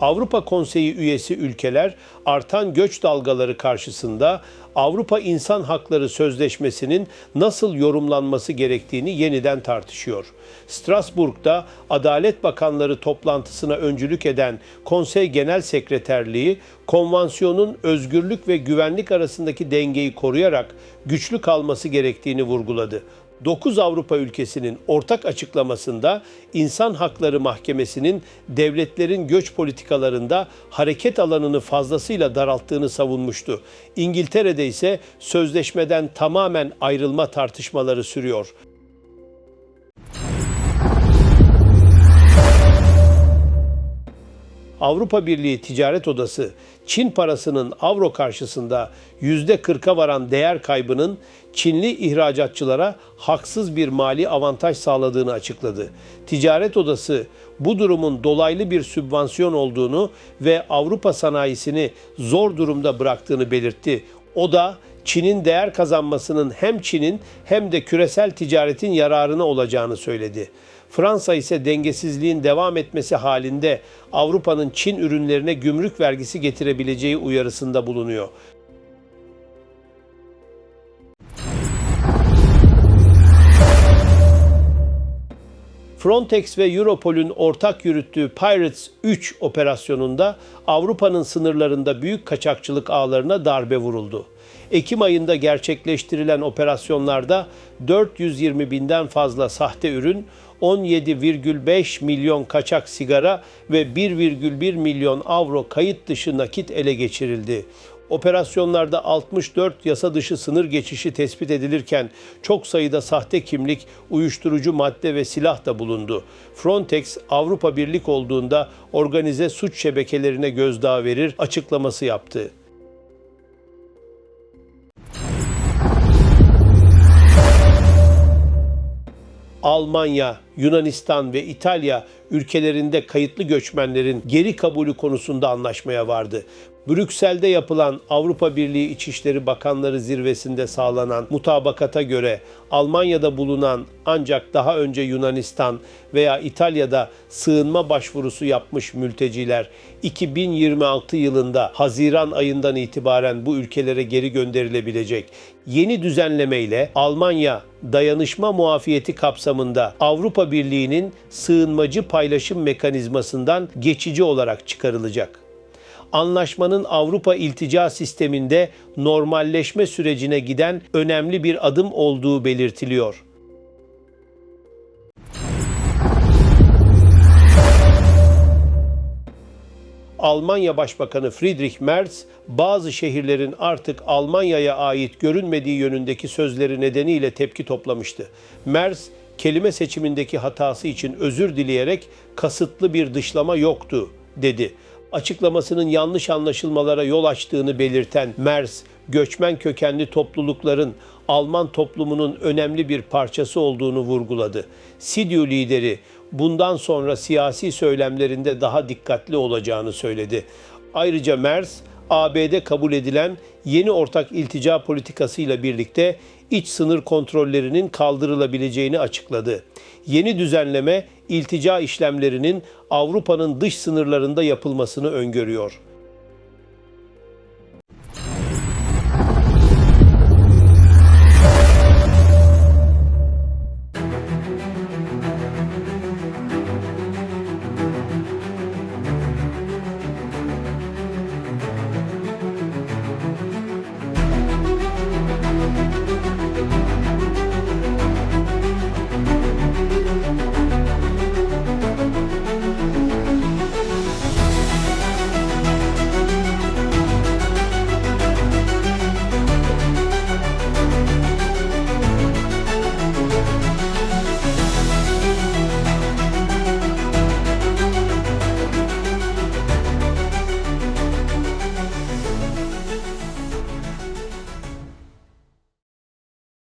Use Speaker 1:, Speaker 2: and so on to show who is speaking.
Speaker 1: Avrupa Konseyi üyesi ülkeler artan göç dalgaları karşısında Avrupa İnsan Hakları Sözleşmesi'nin nasıl yorumlanması gerektiğini yeniden tartışıyor. Strasbourg'da Adalet Bakanları toplantısına öncülük eden Konsey Genel Sekreterliği, konvansiyonun özgürlük ve güvenlik arasındaki dengeyi koruyarak güçlü kalması gerektiğini vurguladı. 9 Avrupa ülkesinin ortak açıklamasında İnsan Hakları Mahkemesi'nin devletlerin göç politikalarında hareket alanını fazlasıyla daralttığını savunmuştu. İngiltere'de ise sözleşmeden tamamen ayrılma tartışmaları sürüyor. Avrupa Birliği Ticaret Odası Çin parasının avro karşısında %40'a varan değer kaybının Çinli ihracatçılara haksız bir mali avantaj sağladığını açıkladı. Ticaret Odası bu durumun dolaylı bir sübvansiyon olduğunu ve Avrupa sanayisini zor durumda bıraktığını belirtti. O da Çin'in değer kazanmasının hem Çin'in hem de küresel ticaretin yararına olacağını söyledi. Fransa ise dengesizliğin devam etmesi halinde Avrupa'nın Çin ürünlerine gümrük vergisi getirebileceği uyarısında bulunuyor. Frontex ve Europol'ün ortak yürüttüğü Pirates 3 operasyonunda Avrupa'nın sınırlarında büyük kaçakçılık ağlarına darbe vuruldu. Ekim ayında gerçekleştirilen operasyonlarda 420 binden fazla sahte ürün, 17,5 milyon kaçak sigara ve 1,1 milyon avro kayıt dışı nakit ele geçirildi. Operasyonlarda 64 yasa dışı sınır geçişi tespit edilirken çok sayıda sahte kimlik, uyuşturucu madde ve silah da bulundu. Frontex Avrupa Birlik olduğunda organize suç şebekelerine gözdağı verir açıklaması yaptı. Almanya, Yunanistan ve İtalya ülkelerinde kayıtlı göçmenlerin geri kabulü konusunda anlaşmaya vardı. Brüksel'de yapılan Avrupa Birliği İçişleri Bakanları zirvesinde sağlanan mutabakata göre Almanya'da bulunan ancak daha önce Yunanistan veya İtalya'da sığınma başvurusu yapmış mülteciler 2026 yılında Haziran ayından itibaren bu ülkelere geri gönderilebilecek. Yeni düzenlemeyle Almanya dayanışma muafiyeti kapsamında Avrupa Birliği'nin sığınmacı paylaşım mekanizmasından geçici olarak çıkarılacak. Anlaşmanın Avrupa iltica sisteminde normalleşme sürecine giden önemli bir adım olduğu belirtiliyor. Almanya Başbakanı Friedrich Merz, bazı şehirlerin artık Almanya'ya ait görünmediği yönündeki sözleri nedeniyle tepki toplamıştı. Merz, kelime seçimindeki hatası için özür dileyerek kasıtlı bir dışlama yoktu dedi. Açıklamasının yanlış anlaşılmalara yol açtığını belirten Merz, göçmen kökenli toplulukların Alman toplumunun önemli bir parçası olduğunu vurguladı. CDU lideri bundan sonra siyasi söylemlerinde daha dikkatli olacağını söyledi. Ayrıca Merz, AB'de kabul edilen yeni ortak iltica politikasıyla birlikte iç sınır kontrollerinin kaldırılabileceğini açıkladı. Yeni düzenleme iltica işlemlerinin Avrupa'nın dış sınırlarında yapılmasını öngörüyor.